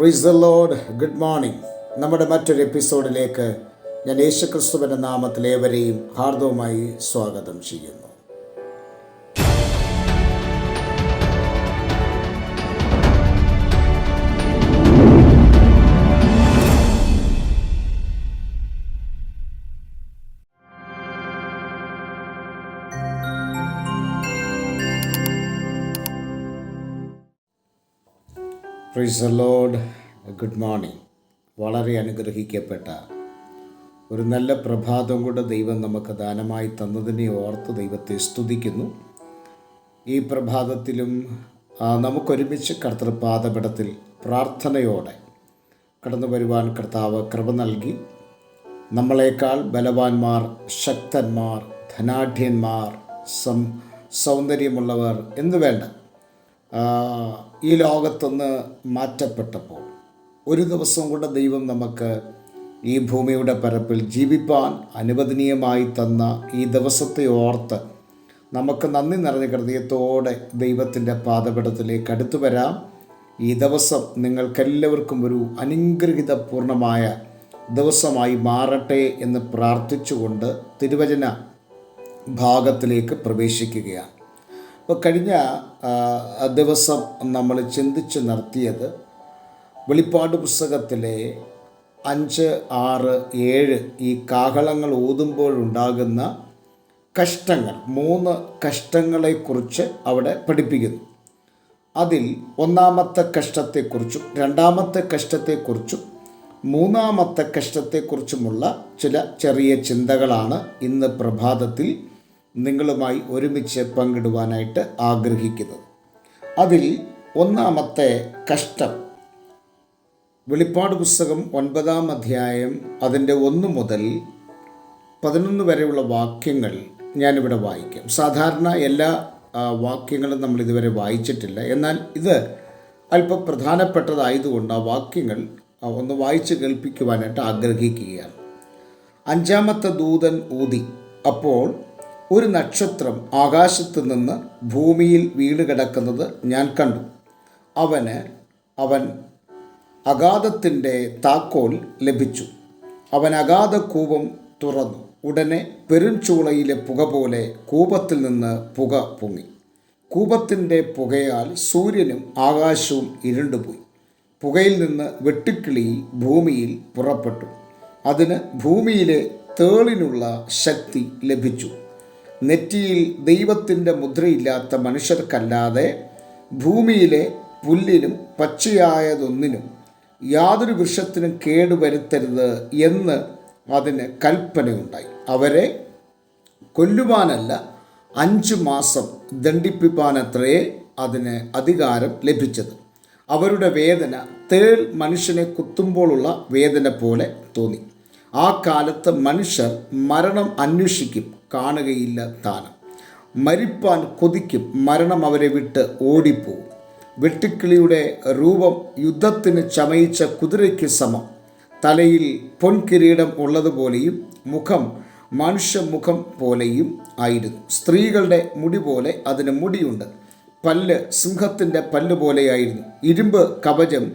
Praise the Lord good morning നമ്മുടെ മറ്റൊരു എപ്പിസോഡിലേക്ക് ഞാൻ യേശുക്രിസ്തുവിന്റെ നാമത്തിൽ ഏവരെയും ഹാർദവുമായി സ്വാഗതം ചെയ്യുന്നു. പ്രീസ് ലോഡ് ഗുഡ് മോർണിംഗ് വളരെ അനുഗ്രഹിക്കപ്പെട്ട ഒരു നല്ല പ്രഭാതം കൂടെ ദൈവം നമുക്ക് ദാനമായി തന്നതിനെ ഓർത്ത് ദൈവത്തെ സ്തുതിക്കുന്നു. ഈ പ്രഭാതത്തിലും നമുക്കൊരുമിച്ച് കർത്തൃപാദപടത്തിൽ പ്രാർത്ഥനയോടെ കടന്നു വരുവാൻ കർത്താവ് കൃപ നൽകി. നമ്മളെക്കാൾ ബലവാന്മാർ ശക്തന്മാർ ധനാഢ്യന്മാർ സം സൗന്ദര്യമുള്ളവർ എന്ന് വേണ്ട ആ, ഈ ലോകത്തുനിന്ന് മാറ്റപ്പെട്ടപ്പോൾ ഒരു ദിവസം കൊണ്ട് ദൈവം നമുക്ക് ഈ ഭൂമിയുടെ പരപ്പിൽ ജീവിപ്പാൻ അനുവദനീയമായി തന്ന ഈ ദിവസത്തെ ഓർത്ത് നമുക്ക് നന്ദി നിറഞ്ഞ ഹൃദയത്തോടെ ദൈവത്തിന്റെ പാതപീഠത്തിലേക്ക് അടുത്തു വരാം. ഈ ദിവസം നിങ്ങൾക്കെല്ലാവർക്കും ഒരു അനുഗ്രഹിതപൂർണമായ ദിവസമായി മാറട്ടെ എന്ന് പ്രാർത്ഥിച്ചുകൊണ്ട് തിരുവചന ഭാഗത്തിലേക്ക് പ്രവേശിക്കുകയാണ്. അപ്പോൾ കഴിഞ്ഞ ദിവസം നമ്മൾ ചിന്തിച്ച് നിർത്തിയത് വെളിപ്പാട് പുസ്തകത്തിലെ അഞ്ച് ആറ് ഏഴ് ഈ കാഹളങ്ങൾ ഊതുമ്പോഴുണ്ടാകുന്ന കഷ്ടങ്ങൾ മൂന്ന് കഷ്ടങ്ങളെക്കുറിച്ച് അവിടെ പഠിപ്പിക്കുന്നു. അതിൽ ഒന്നാമത്തെ കഷ്ടത്തെക്കുറിച്ചും രണ്ടാമത്തെ കഷ്ടത്തെക്കുറിച്ചും മൂന്നാമത്തെ കഷ്ടത്തെക്കുറിച്ചുമുള്ള ചില ചെറിയ ചിന്തകളാണ് ഇന്ന് പ്രഭാതത്തിൽ നിങ്ങളുമായി ഒരുമിച്ച് പങ്കിടുവാനായിട്ട് ആഗ്രഹിക്കുന്നത്. അതിൽ ഒന്നാമത്തെ കഷ്ടം. വെളിപ്പാട് പുസ്തകം ഒൻപതാം അധ്യായം അതിന്റെ ഒന്ന് മുതൽ പതിനൊന്ന് വരെയുള്ള വാക്യങ്ങൾ ഞാനിവിടെ വായിക്കാം. സാധാരണ എല്ലാ വാക്യങ്ങളും നമ്മൾ ഇതുവരെ വായിച്ചിട്ടില്ല. എന്നാൽ ഇത് അല്പം പ്രധാനപ്പെട്ടതായതുകൊണ്ട് ആ വാക്യങ്ങൾ ഒന്ന് വായിച്ച് കേൾപ്പിക്കുവാനായിട്ട് ആഗ്രഹിക്കുകയാണ്. അഞ്ചാമത്തെ ദൂതൻ ഊതി. അപ്പോൾ ഒരു നക്ഷത്രം ആകാശത്ത് നിന്ന് ഭൂമിയിൽ വീണ് കിടക്കുന്നത് ഞാൻ കണ്ടു. അവന് അവൻ അഗാധത്തിന്റെ താക്കോൽ ലഭിച്ചു. അവൻ അഗാധ കൂപം തുറന്നു. ഉടനെ പെരുംചൂളയിലെ പുക പോലെ കൂപത്തിൽ നിന്ന് പുക പൊങ്ങി. കൂപത്തിന്റെ പുകയാൽ സൂര്യനും ആകാശവും ഇരുണ്ടുപോയി. പുകയിൽ നിന്ന് വെട്ടിക്കിളി ഭൂമിയിൽ പുറപ്പെട്ടു. അതിന് ഭൂമിയിലെ തേളിനുള്ള ശക്തി ലഭിച്ചു. നെറ്റിയിൽ ദൈവത്തിന്റെ മുദ്രയില്ലാത്ത മനുഷ്യർക്കല്ലാതെ ഭൂമിയിലെ പുല്ലിനും പച്ചയായതൊന്നിനും യാതൊരു വൃക്ഷത്തിനും കേടുവരുത്തരുത് എന്ന് അതിന് കൽപ്പനയുണ്ടായി. അവരെ കൊല്ലുവാനല്ല അഞ്ച് മാസം ദണ്ഡിപ്പിപ്പാനത്രേ അതിന് അധികാരം ലഭിച്ചത്. അവരുടെ വേദന തേൾ മനുഷ്യനെ കുത്തുമ്പോഴുള്ള വേദന പോലെ തോന്നി. ആ കാലത്ത് മനുഷ്യർ മരണം അന്വേഷിക്കും കാണുകയില്ല താനം. മരിപ്പാൻ കൊതിക്കും മരണം അവരെ വിട്ട് ഓടിപ്പോവും. വെട്ടിക്കിളിയുടെ രൂപം യുദ്ധത്തിന് ചമയിച്ച കുതിരയ്ക്ക് സമം. തലയിൽ പൊൻകിരീടം ഉള്ളതുപോലെയും മുഖം മനുഷ്യ മുഖം പോലെയും ആയിരുന്നു. സ്ത്രീകളുടെ മുടി പോലെ അതിന് മുടിയുണ്ട്. പല്ല് സിംഹത്തിന്റെ പല്ല് പോലെയായിരുന്നു ഇരുമ്പ് കവചം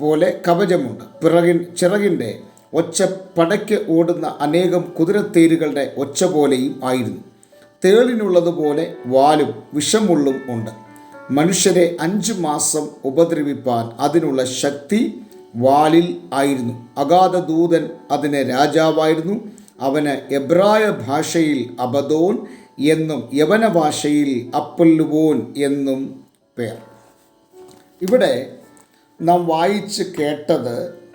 പോലെ കവചമുണ്ട്. പിറകിൻ ചിറകിന്റെ ഒച്ച പടയ്ക്ക് ഓടുന്ന അനേകം കുതിരത്തേരുകളുടെ ഒച്ച പോലെയും ആയിരുന്നു. തേളിനുള്ളതുപോലെ വാലും വിഷമുള്ളും ഉണ്ട്. മനുഷ്യരെ അഞ്ച് മാസം ഉപദ്രവിപ്പാൻ അതിനുള്ള ശക്തി വാലിൽ ആയിരുന്നു. അഗാധ ദൂതൻ അതിന് രാജാവായിരുന്നു. അവന് എബ്രായ ഭാഷയിൽ അബദോൻ എന്നും യവന ഭാഷയിൽ അപ്പല്ലുവോൻ എന്നും പേർ. ഇവിടെ നാം വായിച്ച് കേട്ടത്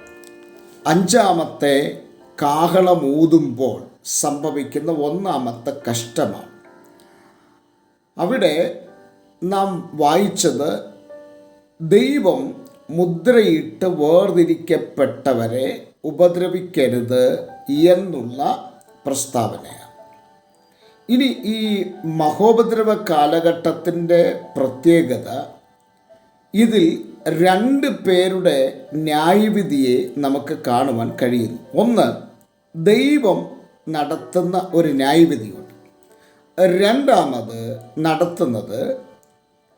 അഞ്ചാമത്തെ കാഹളമൂതുമ്പോൾ സംഭവിക്കുന്ന ഒന്നാമത്തെ കഷ്ടമാണ്. അവിടെ നാം വായിച്ചത് ദൈവം മുദ്രയിട്ട് വേർതിരിക്കപ്പെട്ടവരെ ഉപദ്രവിക്കരുത് എന്നുള്ള പ്രസ്താവനയാണ്. ഇനി ഈ മഹോപദ്രവ കാലഘട്ടത്തിന്റെ പ്രത്യേകത ഇതിൽ രണ്ട് പേരുടെ ന്യായവിധിയെ നമുക്ക് കാണുവാൻ കഴിയുന്നു. ഒന്ന് ദൈവം നടത്തുന്ന ഒരു ന്യായവിധിയുണ്ട്. രണ്ടാമത് നടത്തുന്നത്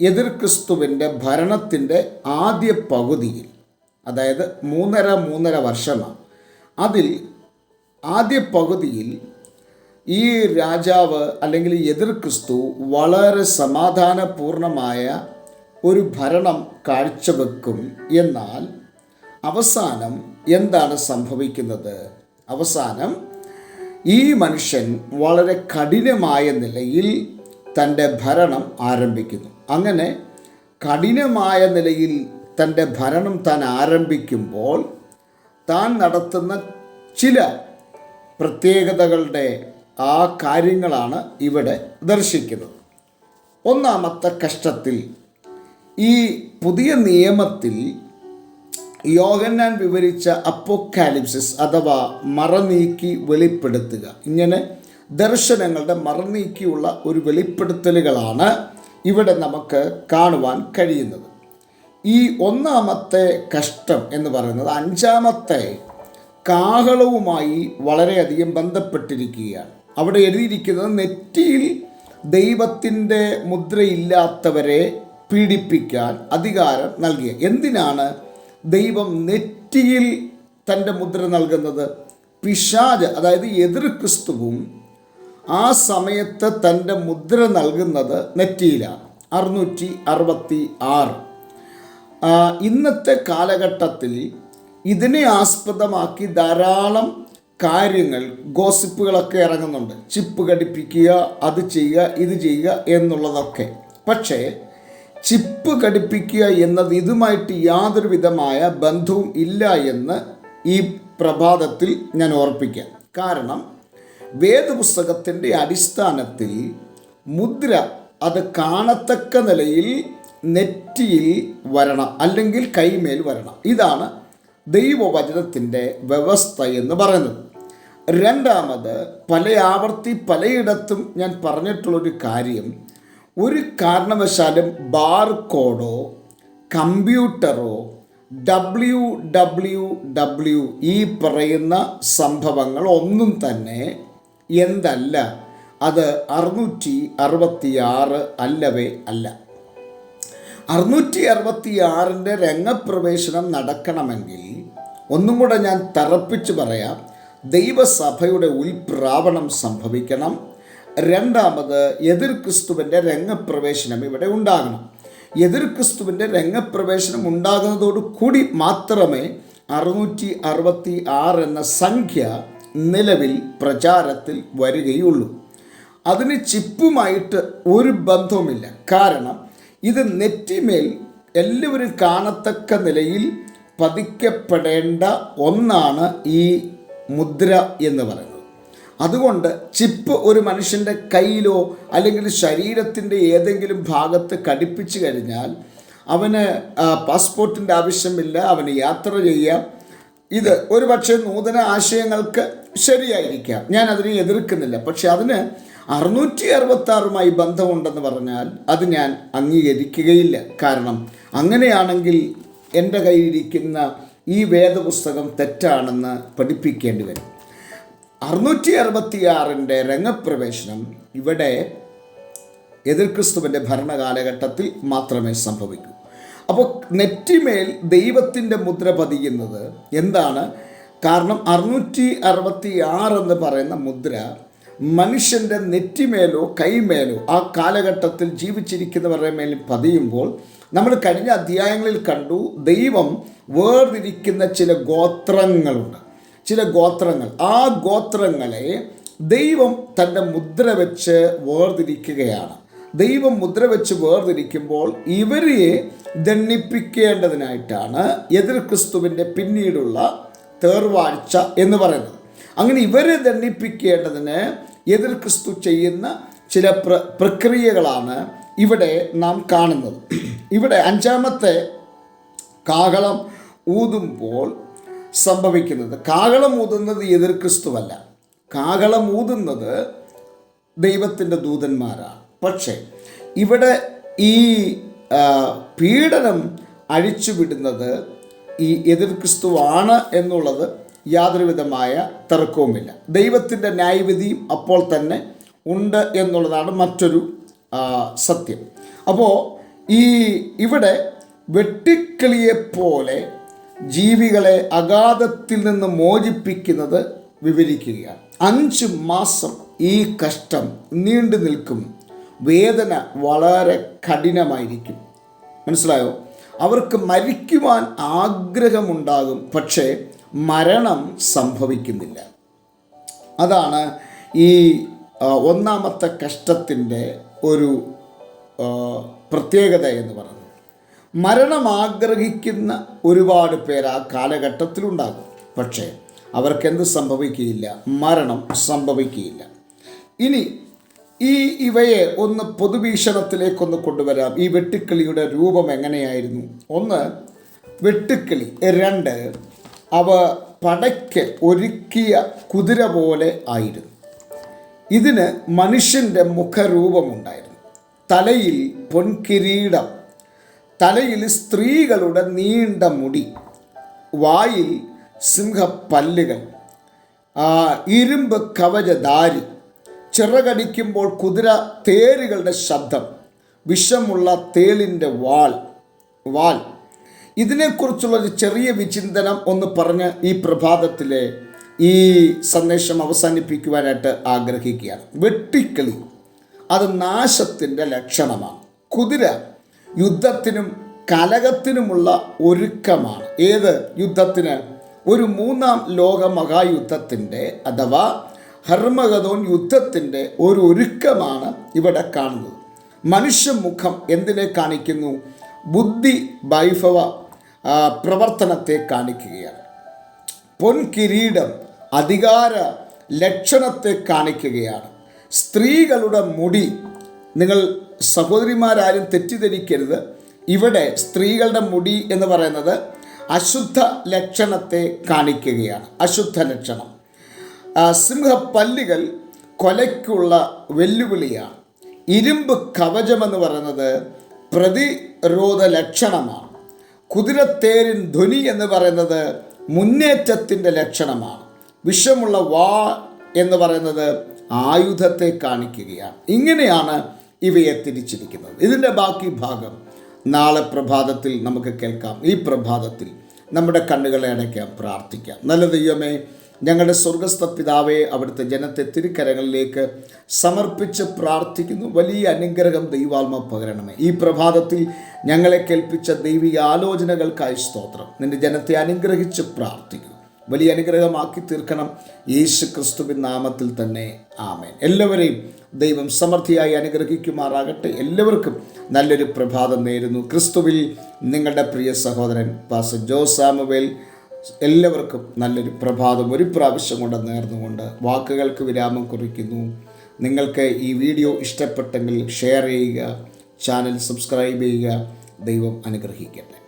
എതിർ ക്രിസ്തുവിന്റെ ഭരണത്തിന്റെ ആദ്യ പകുതിയിൽ അതായത് മൂന്നര മൂന്നര വർഷമാണ്. അതിൽ ആദ്യ പകുതിയിൽ ഈ രാജാവ് അല്ലെങ്കിൽ എതിർ ക്രിസ്തു വളരെ സമാധാനപൂർണമായ ഒരു ഭരണം കാഴ്ചവെക്കും. എന്നാൽ അവസാനം എന്താണ് സംഭവിക്കുന്നത്? അവസാനം ഈ മനുഷ്യൻ വളരെ കഠിനമായ നിലയിൽ തന്റെ ഭരണം ആരംഭിക്കുന്നു. അങ്ങനെ കഠിനമായ നിലയിൽ തന്റെ ഭരണം താൻ ആരംഭിക്കുമ്പോൾ താൻ നടത്തുന്ന ചില പ്രത്യേകതകളുടെ ആ കാര്യങ്ങളാണ് ഇവിടെ ദർശിക്കുന്നത്. ഒന്നാമത്തെ കഷ്ടത്തിൽ ഈ പുതിയ നിയമത്തിൽ യോഹന്നാൻ വിവരിച്ച അപ്പോക്കാലിപ്സിസ് അഥവാ മറനീക്കി വെളിപ്പെടുത്തുക. ഇങ്ങനെ ദർശനങ്ങളുടെ മറനീക്കിയുള്ള ഒരു വെളിപ്പെടുത്തലുകളാണ് ഇവിടെ നമുക്ക് കാണുവാൻ കഴിയുന്നത്. ഈ ഒന്നാമത്തെ കഷ്ടം എന്ന് പറയുന്നത് അഞ്ചാമത്തെ കാഹളവുമായി വളരെയധികം ബന്ധപ്പെട്ടിരിക്കുകയാണ്. അവിടെ എഴുതിയിരിക്കുന്നത് നെറ്റിയിൽ ദൈവത്തിന്റെ മുദ്രയില്ലാത്തവരെ പീഡിപ്പിക്കാൻ അധികാരം നൽകിയ. എന്തിനാണ് ദൈവം നെറ്റിയിൽ തന്റെ മുദ്ര നൽകുന്നത്? പിശാജ് അതായത് എതിർ ക്രിസ്തുവും ആ സമയത്ത് തന്റെ മുദ്ര നൽകുന്നത് നെറ്റിയിലാണ്. അറുന്നൂറ്റി അറുപത്തി ആറ്. ഇന്നത്തെ കാലഘട്ടത്തിൽ ഇതിനെ ആസ്പദമാക്കി ധാരാളം കാര്യങ്ങൾ ഗോസിപ്പുകളൊക്കെ ഇറങ്ങുന്നുണ്ട്. ചിപ്പ് ഘടിപ്പിക്കുക അത് ചെയ്യുക ഇത് ചെയ്യുക എന്നുള്ളതൊക്കെ. പക്ഷേ ചിപ്പ് ഘടിപ്പിക്കുക എന്നത് ഇതുമായിട്ട് യാതൊരു വിധമായ ബന്ധവും ഇല്ല എന്ന് ഈ പ്രഭാതത്തിൽ ഞാൻ ഓർപ്പിക്കാം. കാരണം വേദപുസ്തകത്തിന്റെ അടിസ്ഥാനത്തിൽ മുദ്ര അത് കാണത്തക്ക നിലയിൽ നെറ്റിയിൽ വരണം അല്ലെങ്കിൽ കൈമേൽ വരണം. ഇതാണ് ദൈവവചനത്തിന്റെ വ്യവസ്ഥ എന്ന് പറയുന്നത്. രണ്ടാമത് പല ആവർത്തി പലയിടത്തും ഞാൻ പറഞ്ഞിട്ടുള്ളൊരു കാര്യം ഒരു കാരണവശാലും ബാർ കോഡോ കമ്പ്യൂട്ടറോ ഡബ്ല്യു ഡബ്ല്യു ഡബ്ല്യു ഈ പറയുന്ന സംഭവങ്ങൾ ഒന്നും തന്നെ എന്തല്ല. അത് അറുന്നൂറ്റി അറുപത്തിയാറ് അല്ലവേ അല്ല. അറുന്നൂറ്റി അറുപത്തി ആറിന്റെ രംഗപ്രവേശനം നടക്കണമെങ്കിൽ ഒന്നും കൂടെ ഞാൻ തറപ്പിച്ച് പറയാം. ദൈവസഭയുടെ ഉൽപ്രാവണം സംഭവിക്കണം. രണ്ടാമത് എതിർ ക്രിസ്തുവിന്റെ രംഗപ്രവേശനം ഇവിടെ ഉണ്ടാകണം. എതിർ ക്രിസ്തുവിന്റെ രംഗപ്രവേശനം ഉണ്ടാകുന്നതോടു കൂടി മാത്രമേ അറുന്നൂറ്റി അറുപത്തി ആറ് എന്ന സംഖ്യ നിലവിൽ പ്രചാരത്തിൽ വരികയുള്ളൂ. അതിന് ചിപ്പുമായിട്ട് ഒരു ബന്ധവുമില്ല. കാരണം ഇത് നെറ്റിമേൽ എല്ലാവരും കാണത്തക്ക നിലയിൽ പതിക്കപ്പെടേണ്ട ഒന്നാണ് ഈ മുദ്ര എന്ന് പറയുന്നത്. അതുകൊണ്ട് ചിപ്പ് ഒരു മനുഷ്യന്റെ കയ്യിലോ അല്ലെങ്കിൽ ശരീരത്തിന്റെ ഏതെങ്കിലും ഭാഗത്ത് ഘടിപ്പിച്ചു കഴിഞ്ഞാൽ അവന് പാസ്പോർട്ടിന്റെ ആവശ്യമില്ല അവന് യാത്ര ചെയ്യാം. ഇത് ഒരു പക്ഷേ നൂതന ആശയങ്ങൾക്ക് ശരിയായിരിക്കാം. ഞാൻ അതിനെ എതിർക്കുന്നില്ല. പക്ഷെ അതിന് അറുന്നൂറ്റി അറുപത്തി ആറുമായി ബന്ധമുണ്ടെന്ന് പറഞ്ഞാൽ അത് ഞാൻ അംഗീകരിക്കുകയില്ല. കാരണം അങ്ങനെയാണെങ്കിൽ എന്റെ കയ്യിലിരിക്കുന്ന ഈ വേദപുസ്തകം തെറ്റാണെന്ന് പഠിപ്പിക്കേണ്ടി വരും. അറുന്നൂറ്റി അറുപത്തിയാറിന്റെ രംഗപ്രവേശനം ഇവിടെ എതിർ ക്രിസ്തുവിന്റെ ഭരണകാലഘട്ടത്തിൽ മാത്രമേ സംഭവിക്കൂ. അപ്പോൾ നെറ്റിമേൽ ദൈവത്തിന്റെ മുദ്ര പതിയുന്നത് എന്താണ്? കാരണം അറുന്നൂറ്റി അറുപത്തി ആറ് എന്ന് പറയുന്ന മുദ്ര മനുഷ്യന്റെ നെറ്റിമേലോ കൈമേലോ ആ കാലഘട്ടത്തിൽ ജീവിച്ചിരിക്കുന്നവരുടെ മേൽ പതിയുമ്പോൾ നമ്മൾ കഴിഞ്ഞ അധ്യായങ്ങളിൽ കണ്ടു ദൈവം വേർതിരിക്കുന്ന ചില ഗോത്രങ്ങളുണ്ട്. ചില ഗോത്രങ്ങൾ. ആ ഗോത്രങ്ങളെ ദൈവം തന്റെ മുദ്ര വെച്ച് വേർതിരിക്കുകയാണ്. ദൈവം മുദ്ര വെച്ച് വേർതിരിക്കുമ്പോൾ ഇവരെ ദണ്ണിപ്പിക്കേണ്ടതിനായിട്ടാണ് എതിർ ക്രിസ്തുവിന്റെ പിന്നീടുള്ള തേർവാഴ്ച എന്ന് പറയുന്നത്. അങ്ങനെ ഇവരെ ദണ്ണിപ്പിക്കേണ്ടതിന് എതിർ ക്രിസ്തു ചെയ്യുന്ന ചില പ്ര പ്രക്രിയകളാണ് ഇവിടെ നാം കാണുന്നത്. ഇവിടെ അഞ്ചാമത്തെ കാഹളം ഊതുമ്പോൾ സംഭവിക്കുന്നത്. കാഹളം ഊതുന്നത് എതിർ ക്രിസ്തുവല്ല. കാഹളം ഊതുന്നത് ദൈവത്തിന്റെ ദൂതന്മാരാണ് പക്ഷേ ഇവിടെ ഈ പീഡനം അഴിച്ചുവിടുന്നത് ഈ എതിർ ക്രിസ്തുവാണ് എന്നുള്ളത് യാതൊരുവിധമായ തർക്കവുമില്ല. ദൈവത്തിന്റെ ന്യായവിധിയും അപ്പോൾ തന്നെ ഉണ്ട് എന്നുള്ളതാണ് മറ്റൊരു സത്യം. അപ്പോൾ ഈ ഇവിടെ വെട്ടിക്കിളിയെപ്പോലെ ജീവികളെ അഗാധത്തിൽ നിന്ന് മോചിപ്പിക്കുന്നത് വിവരിക്കുകയാണ്. അഞ്ച് മാസം ഈ കഷ്ടം നീണ്ടു നിൽക്കും. വേദന വളരെ കഠിനമായിരിക്കും. മനസ്സിലായോ? അവർക്ക് മരിക്കുവാൻ ആഗ്രഹമുണ്ടാകും പക്ഷേ മരണം സംഭവിക്കുന്നില്ല. അതാണ് ഈ ഒന്നാമത്തെ കഷ്ടത്തിന്റെ ഒരു പ്രത്യേകത എന്ന് പറയുന്നത്. മരണം ആഗ്രഹിക്കുന്ന ഒരുപാട് പേർ ആ കാലഘട്ടത്തിലുണ്ടാകും. പക്ഷേ അവർക്കെന്ത് സംഭവിക്കുകയില്ല? മരണം സംഭവിക്കുകയില്ല. ഇനി ഈ ഇവയെ ഒന്ന് പൊതുഭീഷണത്തിലേക്കൊന്ന് കൊണ്ടുവരാം. ഈ വെട്ടുക്കിളിയുടെ രൂപം എങ്ങനെയായിരുന്നു? ഒന്ന് വെട്ടുക്കിളി. രണ്ട് അവ പടയ്ക്ക് ഒരുക്കിയ കുതിര പോലെ ആയിരുന്നു. ഇതിന് മനുഷ്യന്റെ മുഖരൂപമുണ്ടായിരുന്നു. തലയിൽ പൊൻകിരീടം തലയിൽ സ്ത്രീകളുടെ നീണ്ട മുടി വായിൽ സിംഹപ്പല്ലുകൾ ഇരുമ്പ് കവചധാരി ചിറകടിക്കുമ്പോൾ കുതിര തേരുകളുടെ ശബ്ദം വിഷമുള്ള തേളിന്റെ വാൾ വാൽ. ഇതിനെക്കുറിച്ചുള്ള ഒരു ചെറിയ വിചിന്തനം ഒന്ന് പറഞ്ഞ് ഈ പ്രഭാതത്തിലെ ഈ സന്ദേശം അവസാനിപ്പിക്കുവാനായിട്ട് ആഗ്രഹിക്കുകയാണ്. വെട്ടിക്കിളി അത് നാശത്തിന്റെ ലക്ഷണമാണ്. കുതിര യുദ്ധത്തിനും കലകത്തിനുമുള്ള ഒരുക്കമാണ്. ഏത് യുദ്ധത്തിന്? ഒരു മൂന്നാം ലോക മഹായുദ്ധത്തിന്റെ അഥവാ ഹർമഗതോൻ യുദ്ധത്തിന്റെ ഒരു ഒരുക്കമാണ് ഇവിടെ കാണുന്നത്. മനുഷ്യമുഖം എന്തിനെ കാണിക്കുന്നു? ബുദ്ധി വൈഭവ പ്രവർത്തനത്തെ കാണിക്കുകയാണ്. പൊൻകിരീടം അധികാര ലക്ഷണത്തെ കാണിക്കുകയാണ്. സ്ത്രീകളുടെ മുടി നിങ്ങൾ സഹോദരിമാരാരും തെറ്റിദ്ധരിക്കരുത്. ഇവിടെ സ്ത്രീകളുടെ മുടി എന്ന് പറയുന്നത് അശുദ്ധ ലക്ഷണത്തെ കാണിക്കുകയാണ്. അശുദ്ധ ലക്ഷണം. സിംഹപ്പല്ലുകൾ കൊലയ്ക്കുള്ള വെല്ലുവിളിയാണ്. ഇരുമ്പ് കവചമെന്ന് പറയുന്നത് പ്രതിരോധ ലക്ഷണമാണ്. കുതിരത്തേരിൻ ധ്വനി എന്ന് പറയുന്നത് മുന്നേറ്റത്തിന്റെ ലക്ഷണമാണ്. വിഷമുള്ള വാ എന്ന് പറയുന്നത് ആയുധത്തെ കാണിക്കുകയാണ്. ഇങ്ങനെയാണ് ഇവയെ തിരിച്ചിരിക്കുന്നത്. ഇതിന്റെ ബാക്കി ഭാഗം നാളെ പ്രഭാതത്തിൽ നമുക്ക് കേൾക്കാം. ഈ പ്രഭാതത്തിൽ നമ്മുടെ കണ്ണുകളെ അടയ്ക്കാം പ്രാർത്ഥിക്കാം. നല്ല ദൈവമേ ഞങ്ങളുടെ സ്വർഗസ്ഥ പിതാവെ അവിടുത്തെ ജനത്തെ തിരുക്കരങ്ങളിലേക്ക് സമർപ്പിച്ച് പ്രാർത്ഥിക്കുന്നു. വലിയ അനുഗ്രഹം ദൈവാത്മ പകരണമേ. ഈ പ്രഭാതത്തിൽ ഞങ്ങളെ കേൾപ്പിച്ച ദൈവിക ആലോചനകൾക്കായി സ്തോത്രം. നിന്റെ ജനത്തെ അനുഗ്രഹിച്ച് പ്രാർത്ഥിക്കുന്നു വലിയ അനുഗ്രഹമാക്കി തീർക്കണം. യേശു ക്രിസ്തുവിൻ നാമത്തിൽ തന്നെ ആമേൻ. എല്ലാവരെയും ദൈവം സമൃദ്ധിയായി അനുഗ്രഹിക്കുമാറാകട്ടെ. എല്ലാവർക്കും നല്ലൊരു പ്രഭാതം നേരുന്നു. ക്രിസ്തുവിൽ നിങ്ങളുടെ പ്രിയ സഹോദരൻ പാസ് ജോസാമുവേൽ എല്ലാവർക്കും നല്ലൊരു പ്രഭാതം ഒരു പ്രാവശ്യം കൊണ്ട് നേർന്നുകൊണ്ട് വാക്കുകൾക്ക് വിരാമം കുറിക്കുന്നു. നിങ്ങൾക്ക് ഈ വീഡിയോ ഇഷ്ടപ്പെട്ടെങ്കിൽ ഷെയർ ചെയ്യുക ചാനൽ സബ്സ്ക്രൈബ് ചെയ്യുക. ദൈവം അനുഗ്രഹിക്കട്ടെ.